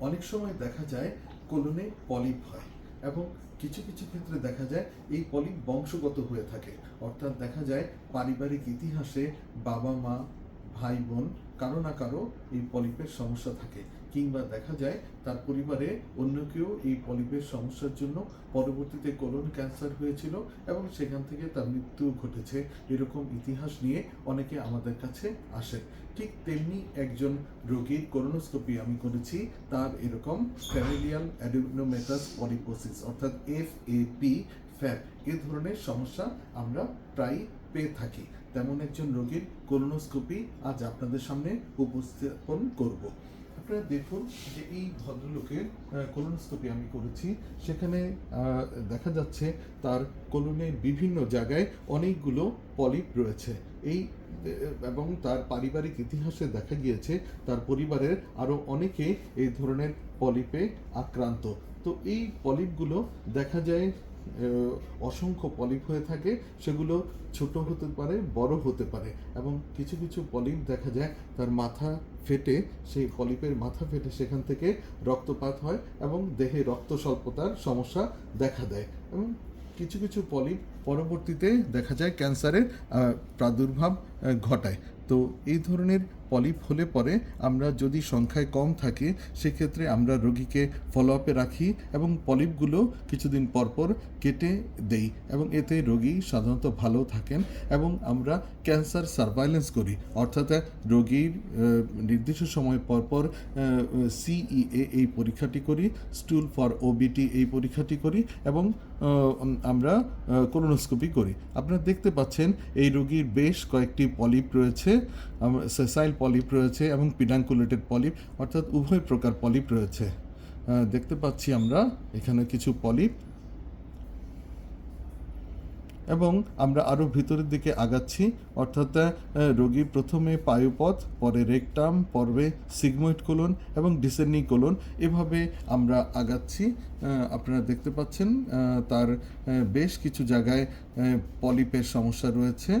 অনেক সময় দেখা যায় কোলনে পলিপ হয় এবং কিছু কিছু ক্ষেত্রে দেখা যায় এই পলিপ বংশগত হয়ে থাকে। অর্থাৎ দেখা যায় পারিবারিক ইতিহাসে বাবা মা ভাই, বোন, কারও না কারও এই পলিপের সমস্যা থাকে। কিংবা দেখা যায় তার পরিবারে অন্য কেউ এই পলিপের সমস্যার জন্য পরবর্তীতে কোলন ক্যান্সার হয়েছিল এবং সেখান থেকে তার মৃত্যু ঘটেছে। এরকম ইতিহাস নিয়ে অনেকে আমাদের কাছে আসে। ঠিক তেমনি একজন রোগীর কোলোনোস্কোপি আমি করেছি। তার এরকম ফ্যামিলিয়াল অ্যাডিনোমেটাস পলিপোসিস অর্থাৎ এফ এ পি ফ্যাপ এ ধরনের সমস্যা আমরা প্রায় পেয়ে থাকি। তেমন একজন রোগীর কোলোনোস্কোপি আজ আপনাদের সামনে উপস্থাপন করব। আপনারা দেখুন যে এই ভদ্রলোকের কোলোনোস্কোপি আমি করেছি। সেখানে দেখা যাচ্ছে তার কোলনের বিভিন্ন জায়গায় অনেকগুলো পলিপ রয়েছে। এই, এবং তার পারিবারিক ইতিহাসে দেখা গিয়েছে তার পরিবারের আরও অনেকে এই ধরনের পলিপে আক্রান্ত। তো এই পলিপগুলো দেখা যায় অসংখ্য পলিপ হয়ে থাকে, সেগুলো ছোট হতে পারে, বড় হতে পারে এবং কিছু কিছু পলিপ দেখা যায়, তার মাথা ফেটে, সেই পলিপের মাথা ফেটে সেখান থেকে রক্তপাত হয় এবং দেহে রক্ত স্বল্পতার সমস্যা দেখা দেয় এবং কিছু কিছু পলিপ পরবর্তীতে দেখা যায় ক্যান্সারের প্রাদুর্ভাব ঘটায়। তো এই ধরনের পলিপ হলে পরে আমরা যদি সংখ্যায় কম থাকে, সেক্ষেত্রে আমরা রোগীকে ফলো আপে রাখি এবং পলিপগুলো কিছুদিন পর পর কেটে দেই এবং এতে রোগী সাধারণত ভালো থাকেন এবং আমরা ক্যান্সার সার্ভাইলেন্স করি। অর্থাৎ রোগীর নির্দিষ্ট সময় পর পর সিইএ এই পরীক্ষাটি করি স্টুল ফর ওবিটি এই পরীক্ষাটি করি এবং আমরা কোলোনোস্কোপি করি। আপনারা দেখতে পাচ্ছেন এই রোগীর বেশ কয়েকটি পলিপ রয়েছে। সেসাইল পলিপ রয়েছে এবং পিডাঙ্কুলেটেড পলিপ, অর্থাৎ উভয় প্রকার পলিপ রয়েছে। দেখতে পাচ্ছি আমরা এখানে কিছু পলিপ। এবং আমরা আরও ভিতরের দিকে আগাচ্ছি, অর্থাৎ রোগী প্রথমে পায়ুপথ, পরে রেকটাম, পর্বে সিগময়েড কোলন এবং ডিসেন্ডিং কোলন। এভাবে আমরা আগাচ্ছি। আপনারা দেখতে পাচ্ছেন তার বেশ কিছু জায়গায় পলিপের সমস্যা রয়েছে।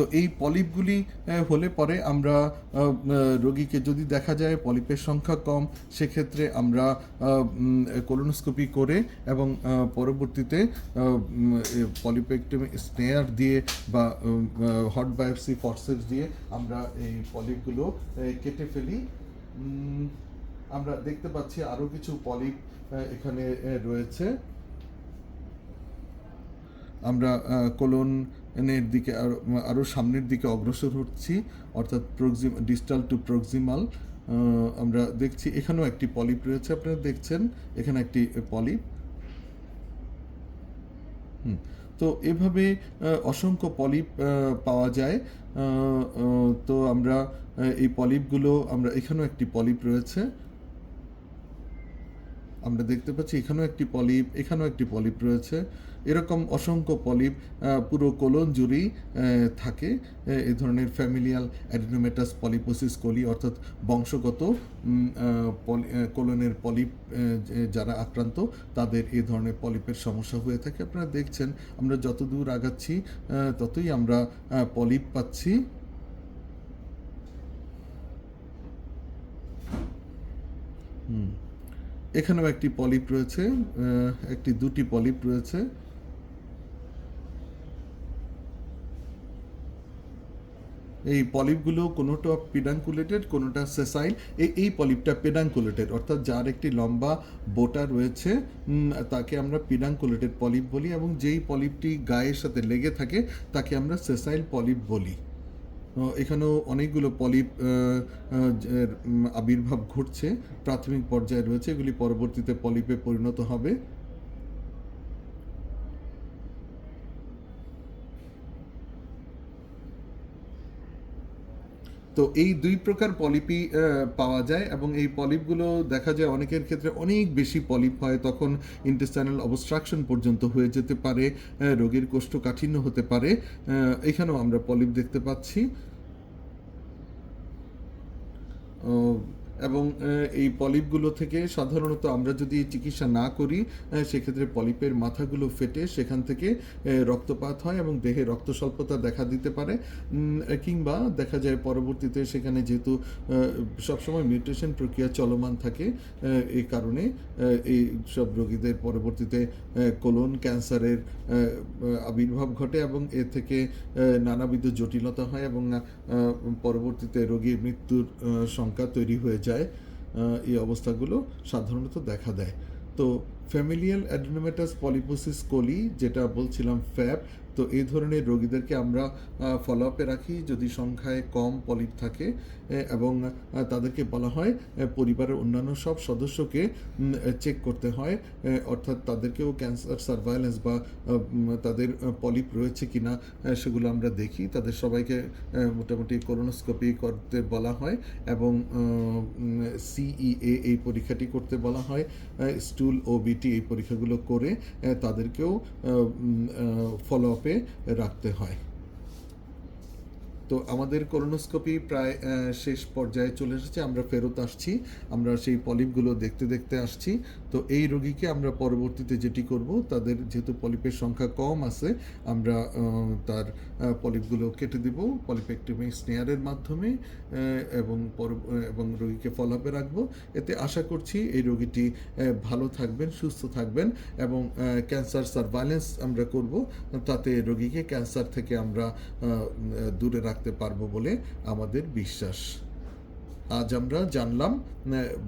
তো এই পলিপগুলি হলে পরে আমরা রোগীকে যদি দেখা যায় পলিপের সংখ্যা কম, সেক্ষেত্রে আমরা কোলোনোস্কোপি করে এবং পরবর্তীতে পলিপেক্টমি স্নেয়ার দিয়ে বা হট বায়োপসি ফর্সেস দিয়ে আমরা এই পলিপগুলো কেটে ফেলি। আমরা দেখতে পাচ্ছি আরও কিছু পলিপ এখানে রয়েছে। আমরা কোলনের দিকে আরও আরও সামনের দিকে অগ্রসর হচ্ছি, অর্থাৎ প্রক্সিম, ডিস্টাল টু প্রক্সিমাল আমরা দেখছি, এখানেও একটি পলিপ রয়েছে, আপনারা দেখছেন, এখানে একটি পলিপ। হুম, তো এভাবে অসংখ্য পলিপ পাওয়া যায় তো আমরা এই পলিপগুলো, আমরা এখানেও একটি পলিপ রয়েছে আমরা দেখতে পাচ্ছি এখানেও একটি পলিপ, এখানেও একটি পলিপ রয়েছে। এরকম অসংখ্য পলিপ পুরো কোলন জুড়েই থাকে। এই ধরনের ফ্যামিলিয়াল অ্যাডিনোমেটাস পলিপোসিস কোলি অর্থাৎ বংশগত কোলনের পলিপ যারা আক্রান্ত, তাদের এই ধরনের পলিপের সমস্যা হয়ে থাকে। আপনারা দেখছেন, আমরা যত দূর আগাচ্ছি ততই আমরা পলিপ পাচ্ছি। এখানেও একটি পলিপ রয়েছে একটি দুটি পলিপ রয়েছে। এই পলিপগুলো কোনোটা পিডাঙ্কুলেটেড কোনোটা সেসাইল। এই এই পলিপটা পেডাঙ্কুলেটেড অর্থাৎ যার একটি লম্বা বোটা রয়েছে তাকে আমরা পিডাঙ্কুলেটেড পলিপ বলি এবং যেই পলিপটি গায়ের সাথে লেগে থাকে, তাকে আমরা সেসাইল পলিপ বলি। এখানেও অনেকগুলো পলিপ আবির্ভাব ঘটছে। প্রাথমিক পর্যায়ে রয়েছে এগুলি পরবর্তীতে পলিপে পরিণত হবে। তো এই দুই প্রকার পলিপি পাওয়া যায় এবং এই পলিপগুলো দেখা যায় অনেকের ক্ষেত্রে অনেক বেশি পলিপ হয়। তখন ইন্টেস্টাইনাল অবস্ট্রাকশন পর্যন্ত হয়ে যেতে পারে রোগীর কোষ্ঠকাঠিন্য হতে পারে। এখানেও আমরা পলিপ দেখতে পাচ্ছি। এবং এই পলিপগুলো থেকে সাধারণত আমরা যদি চিকিৎসা না করি সেক্ষেত্রে পলিপের মাথাগুলো ফেটে সেখান থেকে রক্তপাত হয় এবং দেহে রক্ত স্বল্পতা দেখা দিতে পারে। কিংবা দেখা যায় পরবর্তীতে সেখানে যেহেতু সবসময় মিউটেশন প্রক্রিয়া চলমান থাকে এই কারণে এই সব রোগীদের পরবর্তীতে কোলন ক্যান্সারের আবির্ভাব ঘটে এবং এ থেকে নানাবিধ জটিলতা হয় এবং পরবর্তীতে রোগীর মৃত্যুর সংখ্যা তৈরি হয়ে যায়। আহ, এই অবস্থাগুলো সাধারণত দেখা দেয়। তো ফ্যামিলিয়াল অ্যাডেনোমেটাস পলিপোসিস কোলি যেটা বলছিলাম ফ্যাপ তো এই ধরনের রোগীদেরকে আমরা ফলো আপে রাখি যদি সংখ্যায় কম পলিপ থাকে এবং তাদেরকে বলা হয় পরিবারের অন্যান্য সব সদস্যকে চেক করতে হয় অর্থাৎ তাদেরকেও ক্যান্সার সার্ভাইলেন্স বা তাদের পলিপ রয়েছে কিনা আহ, সেগুলো আমরা দেখি। তাদের সবাইকে মোটামুটি কোলোনোস্কোপি করতে বলা হয় এবং সিইএ এই পরীক্ষাটি করতে বলা হয় স্টুল ও বিটি এই পরীক্ষাগুলো করে তাদেরকেও ফলো আপে রাখতে হয়। তো আমাদের কোলোনোস্কোপি প্রায় শেষ পর্যায়ে চলে এসেছে। আমরা ফেরত আসছি। আমরা সেই পলিপগুলো দেখতে দেখতে আসছি। তো এই রোগীকে আমরা পরবর্তীতে যেটি করব, তাদের যেহেতু পলিপের সংখ্যা কম আছে, আমরা তার পলিপগুলো কেটে দেব পলিপেক্টমি স্নেয়ারের মাধ্যমে এবং পর- এবং রোগীকে ফলো আপে রাখব। এতে আশা করছি এই রোগীটি ভালো থাকবেন, সুস্থ থাকবেন এবং ক্যান্সার সার্ভাইলেন্স আমরা করব। তাতে রোগীকে ক্যান্সার থেকে আমরা দূরে রাখতে পারব বলে আমাদের বিশ্বাস। আজ আমরা জানলাম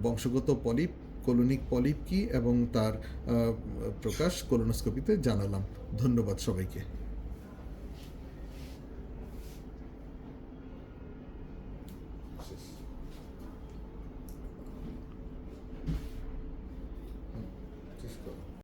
বংশগত পলিপ, কলোনিক পলিপ কি এবং তার প্রকাশ কোলোনোস্কোপিতে জানালাম। ধন্যবাদ সবাইকে।